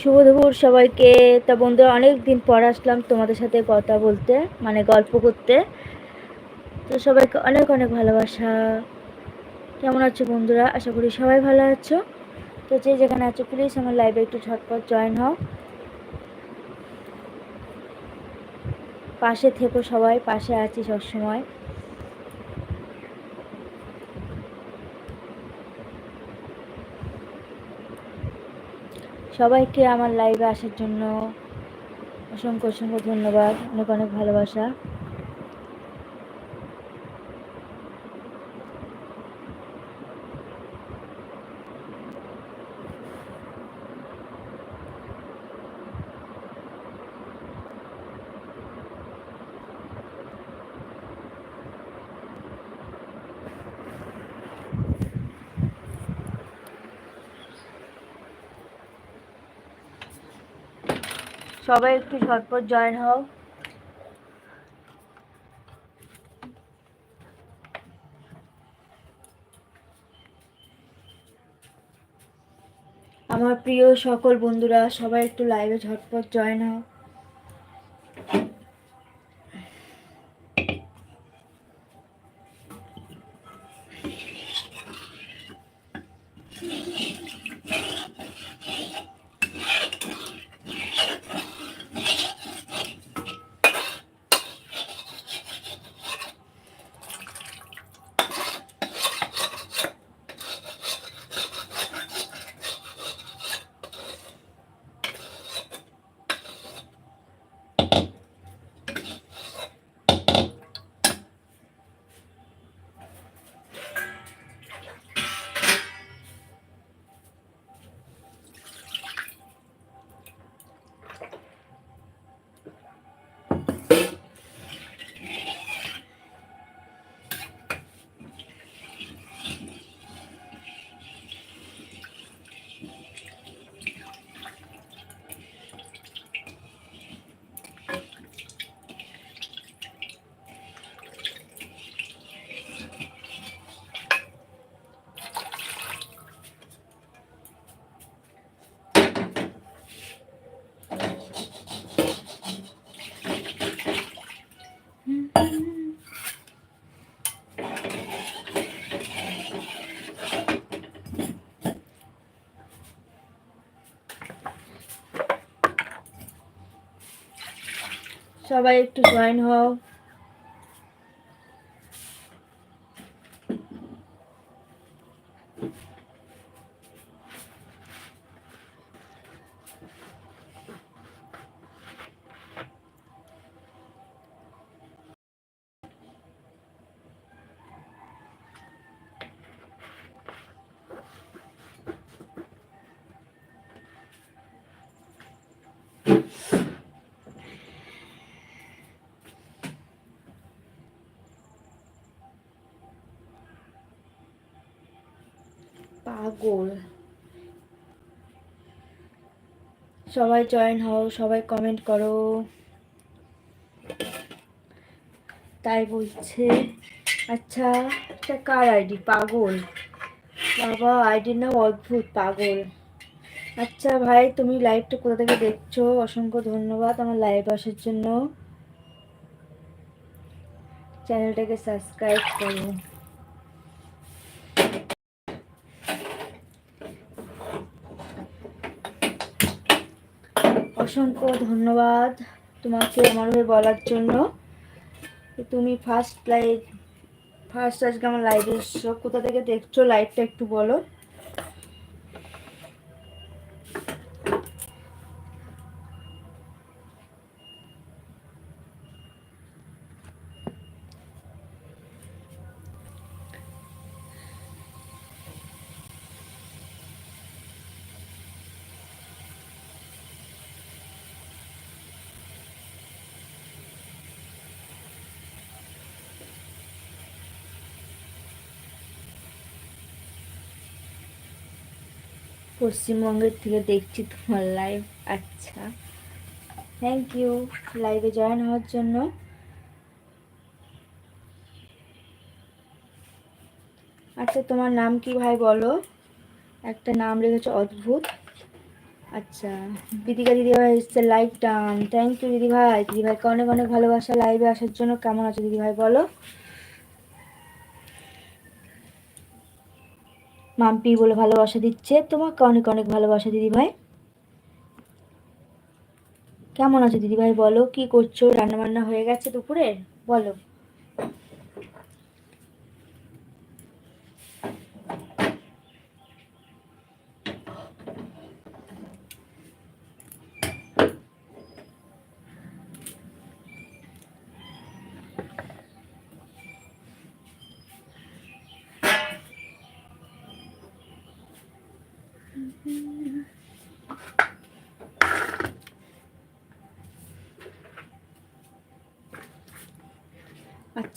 শুভ দুপুর সবাইকে। তা বন্ধুরা অনেক দিন পর আসলাম তোমাদের সাথে কথা বলতে মানে গল্প করতে। তো সবাইকে অনেক অনেক ভালোবাসা। কেমন আছো বন্ধুরা? আশা করি সবাই ভালো আছো। তো যে যেখানে আছো প্লিজ আমার লাইভে একটু ঝটপট জয়েন হও। পাশে থেকো সবাই, পাশে আছি সবসময়। সবাইকে আমার লাইভে আসার জন্য অসংখ্য অসংখ্য ধন্যবাদ। অনেক অনেক ভালোবাসা। সবাই একটু ঝটপট জয়েন হও। আমার প্রিয় সকল বন্ধুরা, সবাই একটু লাইভে ঝটপট জয়েন হও। সবাই একটু জয়েন হও। পাগল। সবাই জয়েন হও, সবাই কমেন্ট করো। তাই বলছে আচ্ছা এটা কার আইডি পাগল। বাবা আইডির নাম অদ্ভুত, পাগল। আচ্ছা ভাই, তুমি লাইভটা কোথা থেকে দেখছ? অসংখ্য ধন্যবাদ আমার লাইভ আসার জন্য। চ্যানেলটাকে সাবস্ক্রাইব করো। অসংখ্য ধন্যবাদ তোমাকে আমার হয়ে বলার জন্য। তুমি ফার্স্ট লাইভ ফার্স্ট আজকে আমার লাইভে এসছো কোথা থেকে দেখছ লাইভটা একটু বলো। পশ্চিমবঙ্গের থেকে দেখছি তোমার লাইভ আচ্ছা। থ্যাংক ইউ লাইভে জয়েন হওয়ার জন্য। আচ্ছা তোমার নাম কি ভাই বলো? একটা নাম রেখেছো অদ্ভুত। আচ্ছা দিদিকা দিদি ভাই এসছে লাইভ টান। থ্যাংক ইউ দিদি ভাই। দিদি ভাইকে অনেক অনেক ভালোবাসা। লাইভে আসার জন্য কেমন আছো দিদি ভাই বলো? মাম্পি বলে ভালোবাসা দিচ্ছে। তোমাকে অনেক অনেক ভালোবাসা, দিদিভাই। কেমন আছো দিদিভাই? বলো, কি করছ? রান্না বান্না হয়ে গেছে দুপুরে বলো।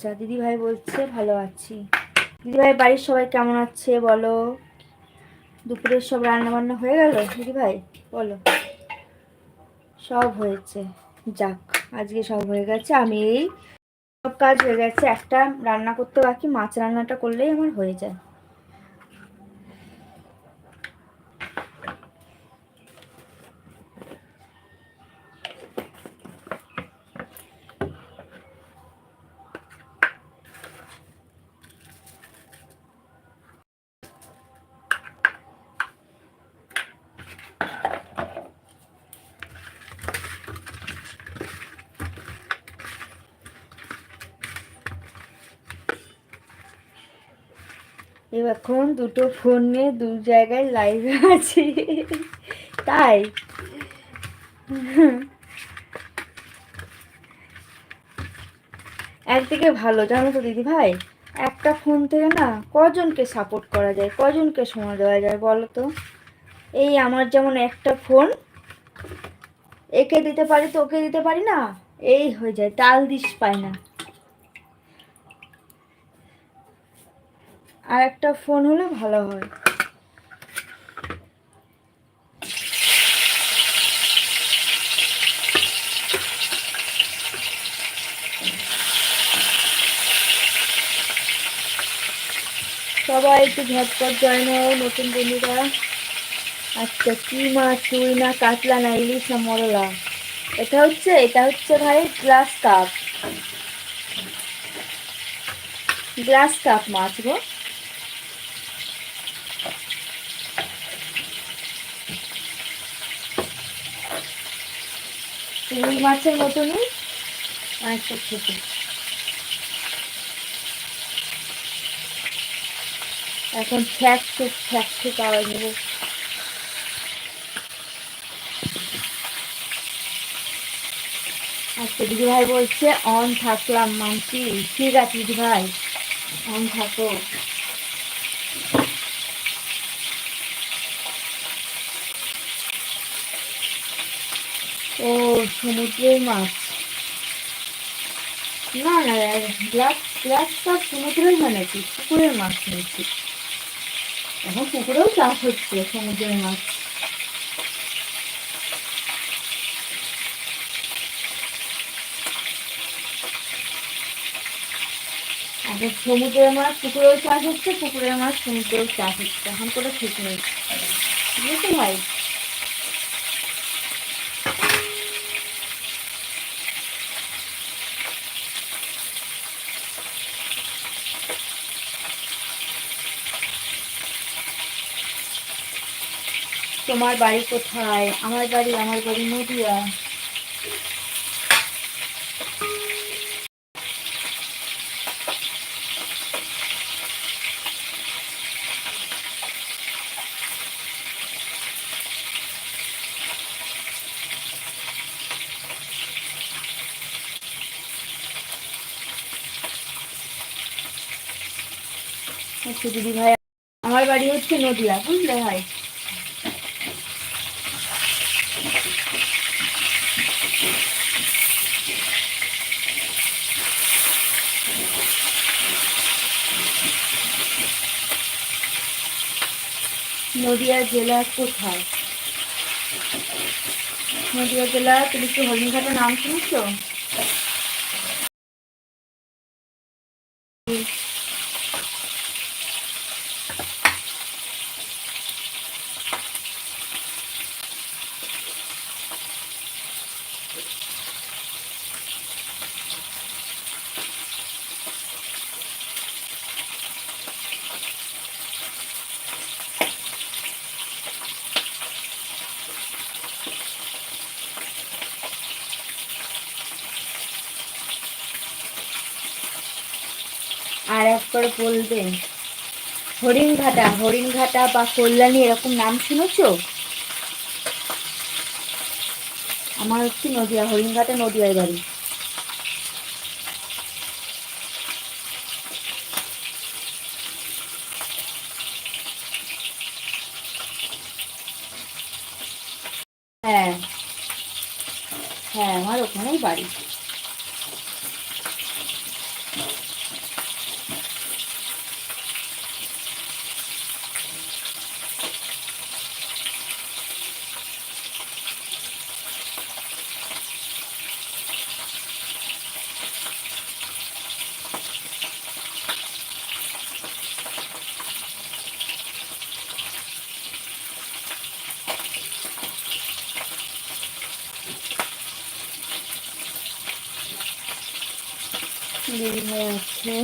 আচ্ছা দিদি ভাই বলছে, ভালো আছি। দিদি ভাই বাড়ির সবাই কেমন আছে বলো? দুপুরের সব রান্না বান্না হয়ে গেল? দিদি ভাই বলো। সব হয়েছে। যাক, আজকে সব হয়ে গেছে। আমি এই সব কাজ হয়ে গেছে। একটা রান্না করতে বাকি, মাছ রান্নাটা করলেই আমার হয়ে যায়। দুটো ফোন নিয়ে দু জায়গায় লাইভে আছি। তাই? একদিকে ভালো, জানো তো দিদি ভাই? একটা ফোন থেকে না কজনকে সাপোর্ট করা যায়, কজনকে সময় দেওয়া যায় বলো তো? এই আমার যেমন একটা ফোন, একে দিতে পারি তো ওকে দিতে পারি না? এই হয়ে যায়, তাল দিস পায় না। আর একটা ফোন হলে ভালো হয়। সবাই একটু ঝটপট জয়েন হও, নতুন বন্ধুরা। আচ্ছা কি মাছ চুই না কাতলা না ইলিশ না মরলা? এটা হচ্ছে এটা হচ্ছে ভাই গ্লাস কাপ গ্লাস কাপ মাছ গো। রুই মাছের মতনই অনেকটা ছোট এখন ফ্যাক ঠুক ফ্যাক ঠুক আচ্ছা দিদি ভাই বলছে, অন থাকলাম মানছি। ঠিক আছে দিদি ভাই, অন থাকো। ও, সমুদ্রের মাছ। না না গ্লাস গ্লাস সমুদ্রের মানে কি? পুকুরের মাছ নিয়েছি এখন পুকুরেও চাষ হচ্ছে সমুদ্রের মাছ। এখন সমুদ্রের মাছ, পুকুরেও চাষ হচ্ছে, পুকুরের মাছ, সমুদ্রেও চাষ হচ্ছে। এখন করে ঠিক নেই বুঝেছ ভাই তোমার বাড়ি কোথায়? আমার বাড়ি আমার বাড়ি নদিয়া। আচ্ছা দিদি ভাই, আমার বাড়ি হচ্ছে নদিয়া, বুঝলে ভাই? নদিয়া জেলা কোথায়? নদিয়া জেলা তুমি কি হরিণঘাটের নাম শুনেছো? আর এক একবার বলবেন। হরিণঘাটা হরিণঘাটা বা কল্যাণী এরকম নাম শুনেছ? আমার হচ্ছে নদিয়া, হরিণঘাটা নদিয়ার বাড়ি হ্যাঁ হ্যাঁ আমার ওখানেই বাড়ি ভাই আছে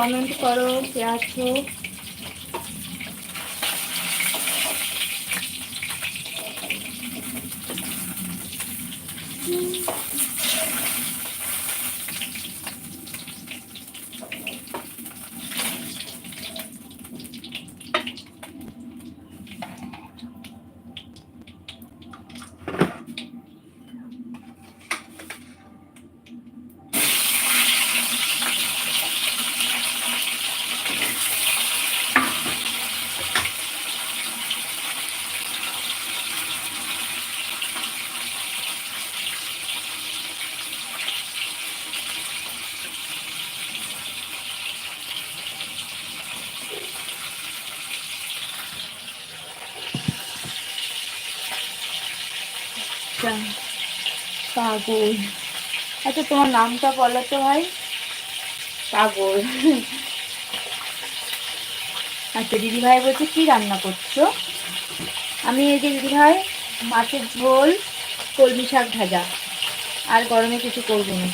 কমেন্ট করো কে আছো আচ্ছা পাগল। আচ্ছা তোমার নামটা বলো তো ভাই। পাগল। আচ্ছা দিদি ভাই বলছে, কি রান্না করছ? আমি এই যে দিদি ভাই মাছের ঝোল, কলমি শাক ভাজা। আর গরমে কিছু করব না।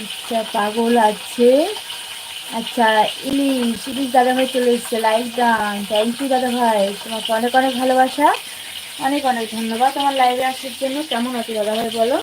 আচ্ছা পাগল আছে। আচ্ছা ইলিশ ইলিশ দাদা ভাই চলে এসছে। লাইভ ডান থ্যাংক ইউ দাদা ভাই তোমাকে অনেক অনেক ভালোবাসা। অনেক অনেক ধন্যবাদ। আমার লাইভে আসার জন্য। কেমন আছে দাদাভাই বলো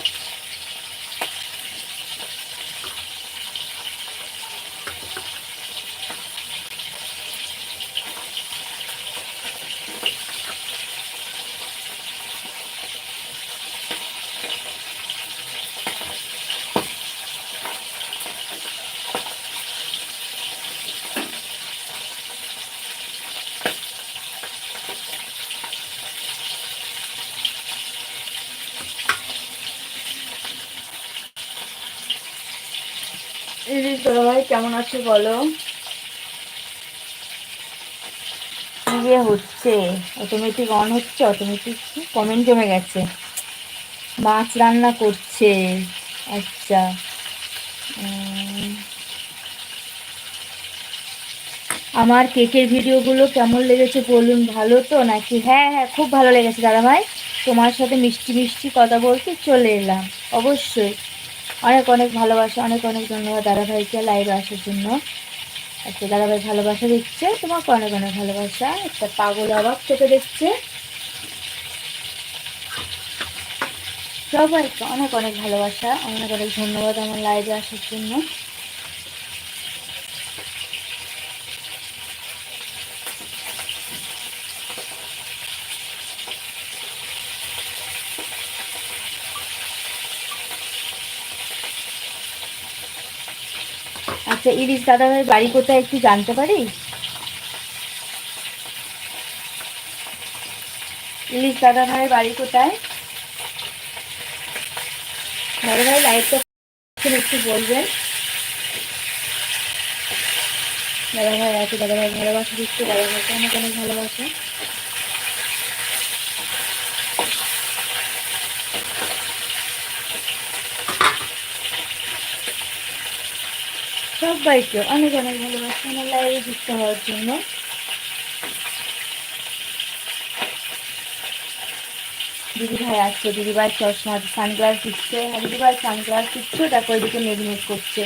ইলিশ দাদা ভাই কেমন আছো বলো? ইয়ে হচ্ছে অটোমেটিক অন হচ্ছে অটোমেটিক কমেন্ট জমে গেছে। মাছ রান্না করছে। আচ্ছা। আমার কেকের ভিডিওগুলো কেমন লেগেছে বলুন? ভালো তো নাকি? হ্যাঁ হ্যাঁ খুব ভালো লেগেছে দাদা ভাই তোমার সাথে মিষ্টি মিষ্টি কথা বলতে চলে এলাম, অবশ্যই। অনেক অনেক ভালোবাসা, অনেক অনেক ধন্যবাদ দাদা দাদাভাইকে লাইভে আসার জন্য। একটা দাদাভাই ভালোবাসা দিচ্ছে, তোমাকে অনেক অনেক ভালোবাসা। একটা পাগল অবাক চোখে দেখছে। সবাইকে অনেক অনেক ভালোবাসা, অনেক অনেক ধন্যবাদ আমার লাইভে আসার জন্য। আচ্ছা ইরিশ দাদাভাই বাড়ি কোথায় একটু জানতে পারি? ইলিশ দাদাভাইয়ের বাড়ি কোথায়? দাদাভাই লাইভটা একটু বলবেন। দাদাভাই আছে দাদাভাই ভালোবাসা দিচ্ছে দাদাভাইকে অনেক অনেক ভালোবাসা? সবাইকে অনেক অনেক ভালোবাসা আমার লাইভে যুক্ত হওয়ার জন্য। দিদি ভাই আসছে, দিদি ভাই চশমা সানগ্লাস দিচ্ছে। আর দিদি ভাই সানগ্লাস দিচ্ছে তারপর এদিকে মেঘমেঘ করছে।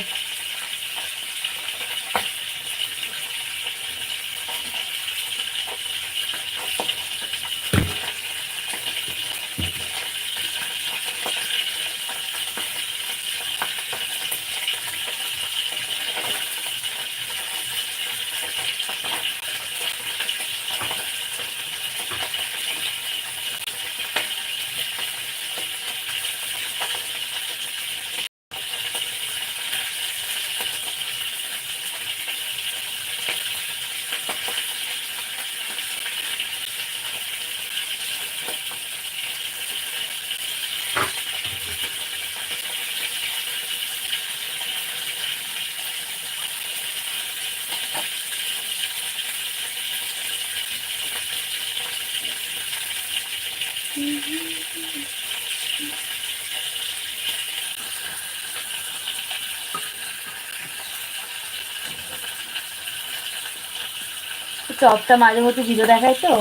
চপটা মাঝে মধ্যে ভিডিও দেখায় তো,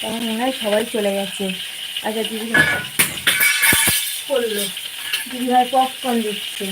তখন মনে হয় সবাই চলে গেছে। আচ্ছা দিদি করল। দিদি ভাই পপকর্ন দিচ্ছে।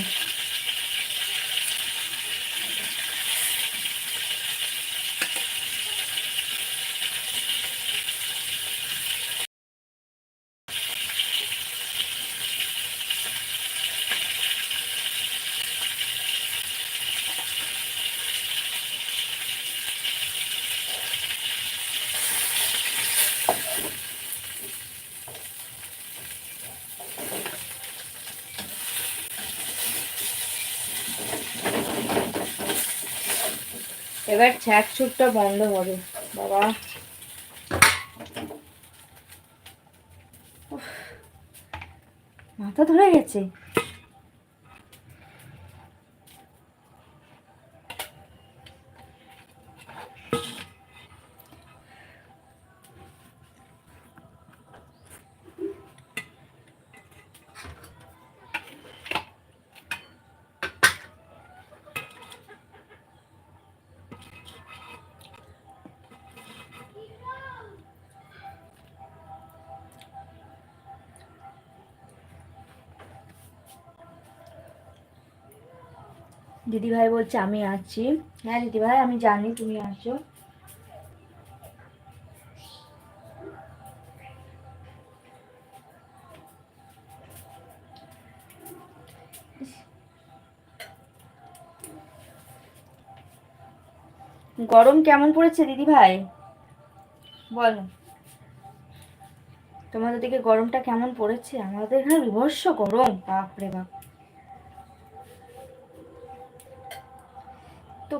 এবার ছ্যাক ছুটটা বন্ধ হবে বাবা। মাথা ধরে গেছে। দিদি ভাই বলছে, আমি আছি হ্যাঁ দিদি ভাই আমি জানি তুমি আছো গরম কেমন পড়েছে দিদি ভাই বলো। তোমাদের দিকে গরমটা কেমন পড়েছে? আমাদের এখানে বিভৎস গরম। বাপরে বাপ।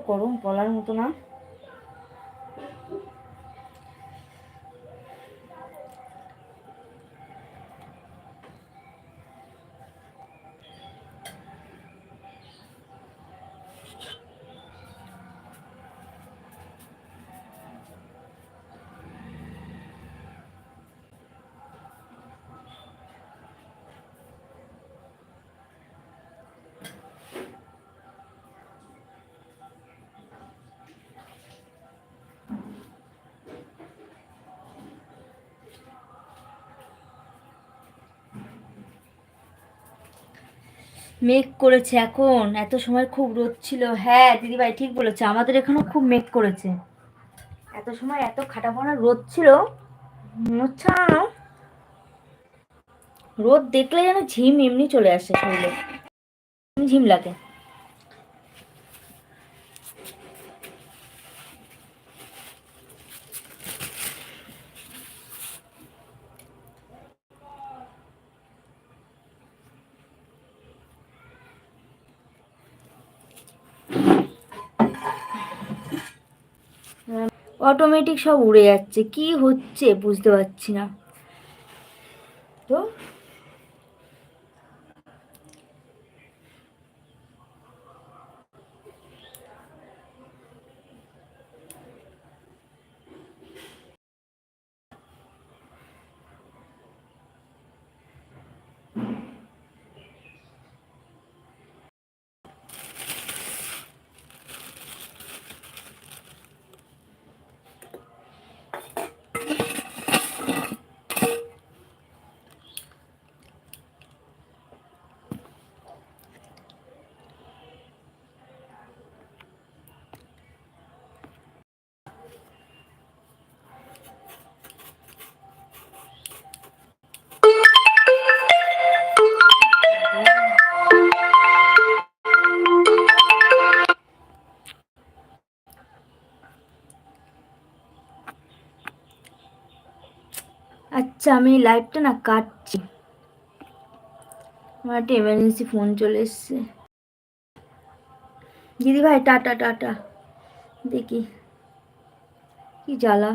গরম বলার মতো না। মেঘ করেছে এখন। এত সময় খুব রোদ ছিল। হ্যাঁ দিদিভাই ঠিক বলেছে। আমাদের এখানেও খুব মেঘ করেছে। এত সময় এত খাটাপনা রোদ ছিল। রোদ দেখলে যেন ঝিম এমনি চলে আসে শরীরে। ঝিম লাগে। অটোমেটিক সব উড়ে যাচ্ছে। কি হচ্ছে বুঝতে পারছি না। আচ্ছা আমি লাইভটা না কাটছি। আমার একটা এমার্জেন্সি ফোন চলে এসছে। দিদি ভাই টাটা টাটা। দেখি। কি জ্বালা।